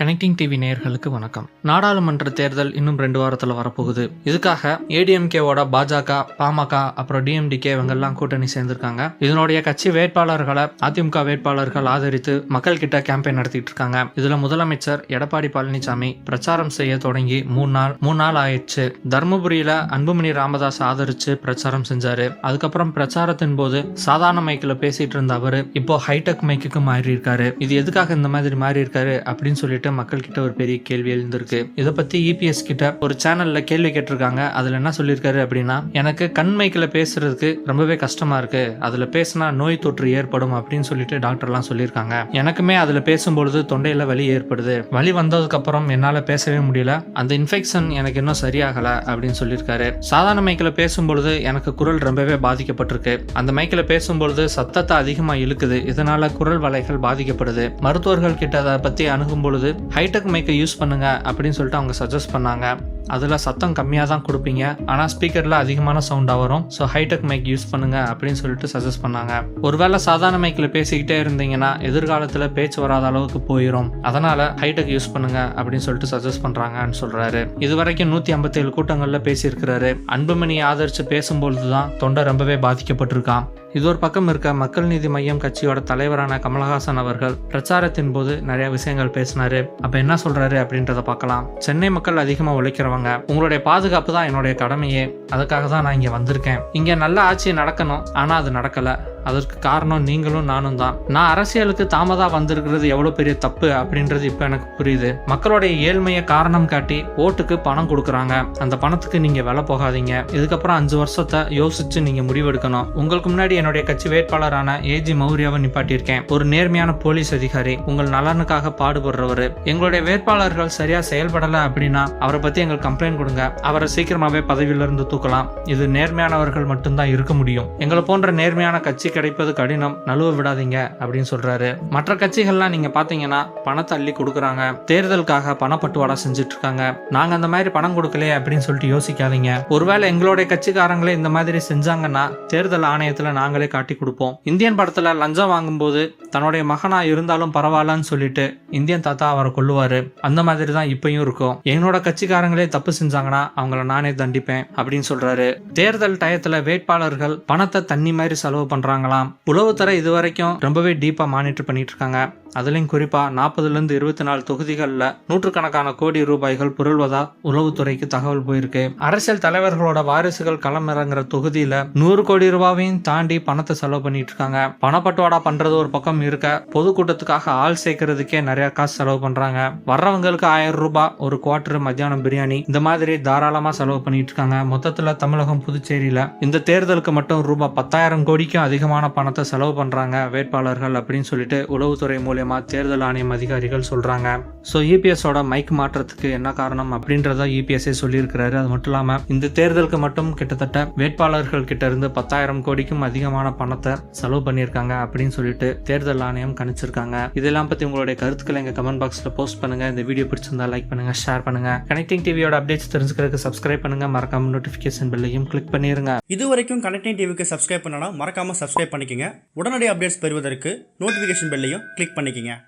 Connecting TV நேயர்களுக்கு வணக்கம். நாடாளுமன்ற தேர்தல் இன்னும் ரெண்டு வாரத்தில் வரப்போகுது. இதுக்காக ஏடிஎம்கேவோட பாஜக பாமக அப்புறம் டிஎம்டிகே இவங்கெல்லாம் கூட்டணி சேர்ந்திருக்காங்க. இதனுடைய கட்சி வேட்பாளர்களை அதிமுக வேட்பாளர்கள் ஆதரித்து மக்கள் கிட்ட கேம்பெயின் நடத்திட்டு இருக்காங்க. இதுல முதலமைச்சர் எடப்பாடி பழனிசாமி பிரச்சாரம் செய்ய தொடங்கி மூணு நாள் மூணு நாள் ஆயிடுச்சு. தர்மபுரியில அன்புமணி ராமதாஸ் ஆதரிச்சு பிரச்சாரம் செஞ்சாரு. அதுக்கப்புறம் பிரச்சாரத்தின் போது சாதாரண மைக்கில் பேசிட்டு இருந்த அவரு இப்போ ஹைடெக் மைக்குக்கு மாறி இருக்காரு இது எதுக்காக இந்த மாதிரி மாறி இருக்காரு அப்படின்னு சொல்லிட்டு மக்கள் கிட்ட ஒரு பெரிய கேள்வி எழுந்திருக்கு. இதை பத்தி இபிஎஸ் கிட்ட ஒரு சேனல்ல கேள்வி கேட்டிருக்காங்க. அதுல என்ன சொல்லியிருக்காரு அப்படின்னா எனக்கு கண் மைக்கில் பேசுறதுக்கு ரொம்பவே கஷ்டமா இருக்கு. அதுல பேசினா நோய் தொற்று ஏற்படும் அப்படின்னு சொல்லிட்டு டாக்டர்லாம் சொல்லியிருக்காங்க. எனக்குமே அதுல பேசும்பொழுது தொண்டையில வலி ஏற்படுது. வலி வந்ததுக்கு அப்புறம் என்னால பேசவே முடியல. அந்த இன்ஃபெக்ஷன் எனக்கு இன்னும் சரியாகல அப்படின்னு சொல்லியிருக்காரு. சாதாரண மைக்கில் பேசும்பொழுது எனக்கு குரல் ரொம்பவே பாதிக்கப்பட்டிருக்கு. அந்த மைக்கில் பேசும்பொழுது சத்தத்தை அதிகமாக இழுக்குது. இதனால குரல் வலைகள் பாதிக்கப்படுது. மருத்துவர்கள் கிட்ட அதை பற்றி அணுகும் பொழுது ஹைடெக் மைக்கை யூஸ் பண்ணுங்க அப்படின்னு சொல்லிட்டு அவங்க சஜஸ்ட் பண்ணாங்க. அதில் சத்தம் கம்மியாக தான் கொடுப்பீங்க. ஆனால் ஸ்பீக்கரில் அதிகமான சவுண்டாக வரும். ஸோ ஹைடெக் மைக் யூஸ் பண்ணுங்க அப்படின்னு சொல்லிட்டு சஜஸ்ட் பண்ணாங்க. ஒருவேளை சாதாரண மைக்கில் பேசிக்கிட்டே இருந்தீங்கன்னா எதிர்காலத்தில் பேச்சு வராத அளவுக்கு போயிடும் அதனால் ஹைடெக் யூஸ் பண்ணுங்க அப்படின்னு சொல்லிட்டு சஜஸ்ட் பண்ணுறாங்கன்னு சொல்கிறாரு இது வரைக்கும் நூற்றி ஐம்பத்தேழு கூட்டங்களில் பேசியிருக்கிறாரு. அன்புமணியை ஆதரித்து பேசும்பொழுது தான் தொண்டை ரொம்பவே பாதிக்கப்பட்டிருக்கான் இது ஒரு பக்கம் இருக்க மக்கள் நீதி மையம் கட்சியோட தலைவரான கமலஹாசன் அவர்கள் பிரச்சாரத்தின் போது நிறைய விஷயங்கள் பேசினாரு. அப்ப என்ன சொல்றாரு அப்படின்றத பார்க்கலாம். சென்னை மக்கள் அதிகமா உழைக்கிறவங்க. உங்களுடைய பாதுகாப்பு தான் என்னுடைய கடமையே. அதுக்காக தான் நான் இங்க வந்திருக்கேன். இங்க நல்ல ஆட்சி நடக்கணும். ஆனா அது நடக்கல. அதற்கு காரணம் நீங்களும் நானும் தான். நான் அரசியலுக்கு தாமதா வந்திருக்கிறது எவ்வளவு பெரிய தப்பு அப்படின்றது இப்ப எனக்கு புரியுது. மக்களுடைய ஏழ்மையை காரணம் காட்டி ஓட்டுக்கு பணம் கொடுக்குறாங்க. அந்த பணத்துக்கு நீங்க விலை போகாதீங்க. இதுக்கப்புறம் அஞ்சு வருஷத்தை யோசிச்சு நீங்க முடிவெடுக்கணும். உங்களுக்கு முன்னாடி என்னுடைய கட்சி வேட்பாளரான ஏஜி மௌரியாவை நிப்பாட்டியிருக்கேன். ஒரு நேர்மையான போலீஸ் அதிகாரி. உங்கள் நலனுக்காக பாடுபடுறவர். எங்களுடைய வேட்பாளர்கள் சரியா செயல்படல அப்படின்னா அவரை பத்தி எங்களுக்கு கம்ப்ளைண்ட் கொடுங்க. அவரை சீக்கிரமாவே பதவியிலிருந்து தூக்கலாம். இது நேர்மையானவர்கள் மட்டும்தான் இருக்க முடியும். எங்களை போன்ற நேர்மையான கட்சி கிடைப்பது கடினம். நழுவ விடாதீங்க அப்படின்னு சொல்றாரு. மற்ற கட்சிகள்லாம் நீங்க பாத்தீங்கன்னா பணத்தை அள்ளி கொடுக்குறாங்க. தேர்தலுக்காக பணப்பட்டுவாடா செஞ்சுட்டு இருக்காங்க நாங்க அந்த மாதிரி பணம் கொடுக்கலையே அப்படின்னு சொல்லிட்டு யோசிக்காதீங்க. ஒருவேளை எங்களுடைய கட்சிக்காரங்களே இந்த மாதிரி செஞ்சாங்கன்னா தேர்தல் ஆணையத்துல நாங்களே காட்டி கொடுப்போம். இந்தியன் படத்துல லஞ்சம் வாங்கும்போது தன்னுடைய மகனா இருந்தாலும் பரவாயில்லன்னு சொல்லிட்டு இந்தியன் தாத்தா அவரை கொள்ளுவாரு அந்த மாதிரி தான் இப்பயும் இருக்கும். என்னோட கட்சிக்காரங்களே தப்பு செஞ்சாங்கன்னா அவங்கள நானே தண்டிப்பேன் அப்படின்னு சொல்றாரு. தேர்தல் டயத்துல வேட்பாளர்கள் பணத்தை தண்ணி மாதிரி செலவு பண்றாங்களாம் உளவுத்துறை இது வரைக்கும் ரொம்பவே டீப்பா மானிட்டர் பண்ணிட்டு இருக்காங்க. அதுலேயும் குறிப்பா நாற்பதுலேருந்து இருபத்தி நாலு தொகுதிகளில் நூற்றுக்கணக்கான கோடி ரூபாய்கள் புரள்வதா உளவுத்துறைக்கு தகவல் போயிருக்கு. அரசியல் தலைவர்களோட வாரிசுகள் களமிறங்குற தொகுதியில் நூறு கோடி ரூபாவையும் தாண்டி பணத்தை செலவு பண்ணிட்டு இருக்காங்க பணப்பட்டுவாடா பண்றது ஒரு பக்கம் இருக்க பொதுக்கூட்டத்துக்காக ஆள் சேர்க்கறதுக்கே நிறைய காசு செலவு பண்றாங்க. வர்றவங்களுக்கு ஆயிரம் ரூபாய் ஒரு குவார்டர் மத்தியானம் பிரியாணி இந்த மாதிரி தாராளமா செலவு பண்ணிட்டு இருக்காங்க மொத்தத்துல தமிழகம் புதுச்சேரியில இந்த தேர்தலுக்கு மட்டும் ரூபாய் பத்தாயிரம் கோடிக்கும் அதிகமான பணத்தை செலவு பண்றாங்க வேட்பாளர்கள் அப்படின்னு சொல்லிட்டு உளவுத்துறை மூலயமா தேர்தல் ஆணையம் அதிகாரிகள் சொல்றாங்க. ஸோ இபிஎஸோட மைக் மாற்றத்துக்கு என்ன காரணம் அப்படின்றத இபிஎஸ்ஏ சொல்லியிருக்கிறாரு. அது மட்டும் இல்லாமல் இந்த தேர்தலுக்கு மட்டும் கிட்டத்தட்ட வேட்பாளர்கள் கிட்ட இருந்து பத்தாயிரம் கோடிக்கும் அதிகமான பணத்தை செலவு பண்ணியிருக்காங்க அப்படின்னு சொல்லிட்டு தேர்தல் ஆணையம் கணிச்சிருக்காங்க. இதெல்லாம் பத்தி உங்களுடைய கருத்துக்களை எங்க கமெண்ட் பாக்ஸ்ல போஸ்ட் பண்ணுங்க. இந்த வீடியோ பிடிச்சிருந்தா லைக் பண்ணுங்க ஷேர் பண்ணுங்க. கனெக்டிங் டிவியோட அப்டேட்ஸ் தெரிஞ்சுக்கிறதுக்கு சப்ஸ்கிரைப் பண்ணுங்க. மறக்காம நோட்டிபிகேஷன் பெல்லையும் கிளிக் பண்ணிருங்க. இது வரைக்கும் கனெக்டிங் டிவிக்கு சப்ஸ்கிரைப் பண்ணனா மறக்காம சப்ஸ்கிரைப் பண்ணிக்கங்க. உடனடி அப்டேட்ஸ் பெறுவதற்கு நோட்டிஃபிகேஷன் பெல்லையும் கிளிக் பண்ணி பண்ணிக்கங்க